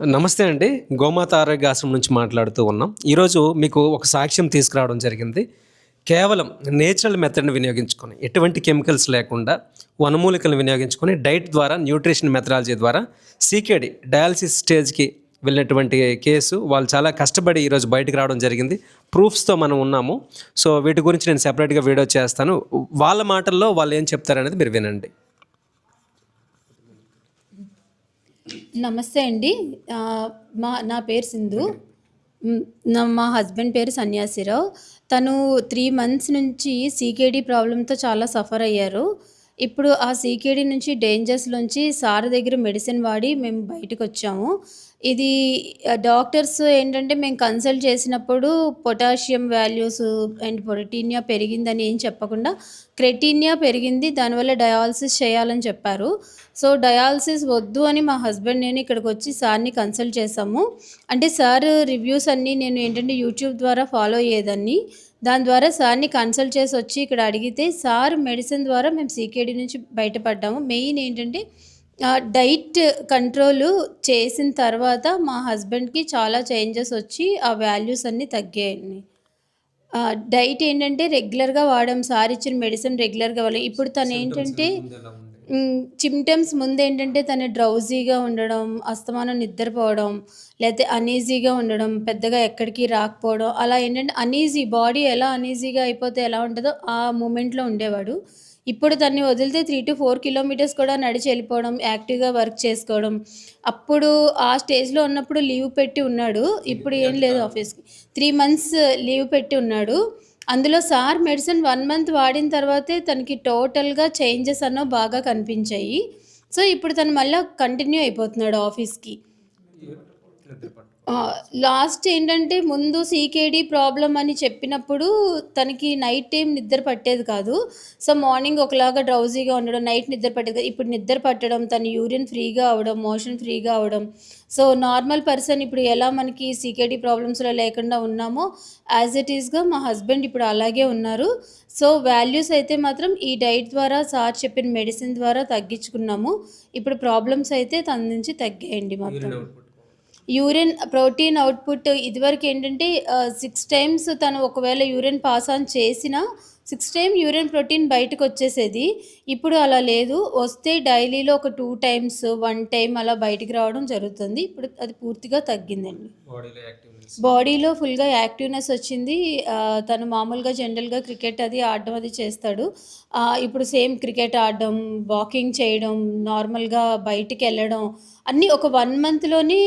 నమస్తే అండి. గోమాత ఆరోగ్య ఆశ్రమం నుంచి మాట్లాడుతూ ఉన్నాం. ఈరోజు మీకు ఒక సాక్ష్యం తీసుకురావడం జరిగింది. కేవలం నేచురల్ మెథడ్ని వినియోగించుకొని ఎటువంటి కెమికల్స్ లేకుండా వనమూలికలను వినియోగించుకొని డైట్ ద్వారా న్యూట్రిషన్ మెథడాలజీ ద్వారా సీకేడి డయాలసిస్ స్టేజ్కి వెళ్ళినటువంటి కేసు వాళ్ళు చాలా కష్టపడి ఈరోజు బయటకు రావడం జరిగింది. ప్రూఫ్స్తో మనం ఉన్నాము. సో వీటి గురించి నేను సెపరేట్గా వీడియో చేస్తాను. వాళ్ళ మాటల్లో వాళ్ళు ఏం చెప్తారనేది మీరు వినండి. నమస్తే అండి. మా నా పేరు సింధు. నా మా హస్బెండ్ పేరు సన్యాసిరావు. తను త్రీ మంత్స్ నుంచి సీకేడీ ప్రాబ్లంతో చాలా సఫర్ అయ్యారు. ఇప్పుడు ఆ సీకేడీ నుంచి డేంజర్స్ నుంచి సార్ దగ్గర మెడిసిన్ వాడి మేము బయటకు వచ్చాము. ఇది డాక్టర్స్ ఏంటంటే మేము కన్సల్ట్ చేసినప్పుడు పొటాషియం వాల్యూస్ అండ్ పొరటీనియా పెరిగిందని ఏం చెప్పకుండా క్రెటీనియా పెరిగింది దానివల్ల డయాలసిస్ చేయాలని చెప్పారు. సో డయాలసిస్ వద్దు అని మా హస్బెండ్ నేను ఇక్కడికి వచ్చి సార్ని కన్సల్ట్ చేసాము. అంటే సార్ రివ్యూస్ అన్నీ నేను ఏంటంటే యూట్యూబ్ ద్వారా ఫాలో అయ్యేదాన్ని. దాని ద్వారా సార్ని కన్సల్ట్ చేసి వచ్చి ఇక్కడ అడిగితే సార్ మెడిసిన్ ద్వారా మేము సీకేడీ నుంచి బయటపడ్డాము. మెయిన్ ఏంటంటే డైట్ కంట్రోల్ చేసిన తర్వాత మా హస్బెండ్కి చాలా చేంజెస్ వచ్చి ఆ వాల్యూస్ అన్నీ తగ్గాయండి. డైట్ ఏంటంటే రెగ్యులర్గా వాడాం సార్ ఇచ్చిన మెడిసిన్ రెగ్యులర్గా వాడాం ఇప్పుడు తను ఏంటంటే సిమ్టమ్స్ ముందు ఏంటంటే తను డ్రౌజీగా ఉండడం అస్తమానం నిద్రపోవడం లేకపోతే అనీజీగా ఉండడం పెద్దగా ఎక్కడికి రాకపోవడం అలా ఏంటంటే అనీజీ బాడీ ఎలా అనీజీగా అయిపోతే ఎలా ఉంటుందో ఆ మూమెంట్లో ఉండేవాడు. ఇప్పుడు తన్ని వదిలితే త్రీ టు ఫోర్ కిలోమీటర్స్ కూడా నడిచి వెళ్ళిపోవడం యాక్టివ్గా వర్క్ చేసుకోవడం. అప్పుడు ఆ స్టేజ్లో ఉన్నప్పుడు లీవ్ పెట్టి ఉన్నాడు. ఇప్పుడు ఏం లేదు ఆఫీస్కి త్రీ మంత్స్ లీవ్ పెట్టి ఉన్నాడు. అందులో సార్ మెడిసిన్ వన్ మంత్ వాడిన తర్వాతే తనకి టోటల్గా చేంజెస్ అన్నో బాగా కనిపించాయి. సో ఇప్పుడు తను మళ్ళీ కంటిన్యూ అయిపోతున్నాడు ఆఫీస్కి. లాస్ట్ ఏంటంటే ముందు సీకేడీ ప్రాబ్లం అని చెప్పినప్పుడు తనకి నైట్ టైం నిద్ర పట్టేది కాదు. సో మార్నింగ్ ఒకలాగా డ్రౌజీగా ఉండడం నైట్ నిద్ర పట్టేది కాదు. ఇప్పుడు నిద్ర పట్టడం తన యూరిన్ ఫ్రీగా అవడం మోషన్ ఫ్రీగా అవడం. సో నార్మల్ పర్సన్ ఇప్పుడు ఎలా మనకి సీకేడీ ప్రాబ్లమ్స్లో లేకుండా ఉన్నామో యాజ్ ఇట్ ఈస్గా మా హస్బెండ్ ఇప్పుడు అలాగే ఉన్నారు. సో వాల్యూస్ అయితే మాత్రం ఈ డైట్ ద్వారా సార్ చెప్పిన మెడిసిన్ ద్వారా తగ్గించుకున్నాము. ఇప్పుడు ప్రాబ్లమ్స్ అయితే తన నుంచి తగ్గాయండి మాత్రం. యూరిన్ ప్రోటీన్ అవుట్పుట్ ఇదివరకు ఏంటంటే సిక్స్ టైమ్స్ తను ఒకవేళ యూరిన్ పాస్ ఆన్ చేసినా సిక్స్ టైం యూరిన్ ప్రోటీన్ బయటకు వచ్చేసేది. ఇప్పుడు అలా లేదు. వస్తే డైలీలో ఒక టూ టైమ్స్ వన్ టైం అలా బయటికి రావడం జరుగుతుంది. ఇప్పుడు అది పూర్తిగా తగ్గిందండి. బాడీలో ఫుల్గా యాక్టివ్నెస్ వచ్చింది. తను మామూలుగా జనరల్గా క్రికెట్ అది ఆడడం అది చేస్తాడు. ఇప్పుడు సేమ్ క్రికెట్ ఆడడం వాకింగ్ చేయడం నార్మల్గా బయటికి వెళ్ళడం అన్నీ ఒక వన్ మంత్లోని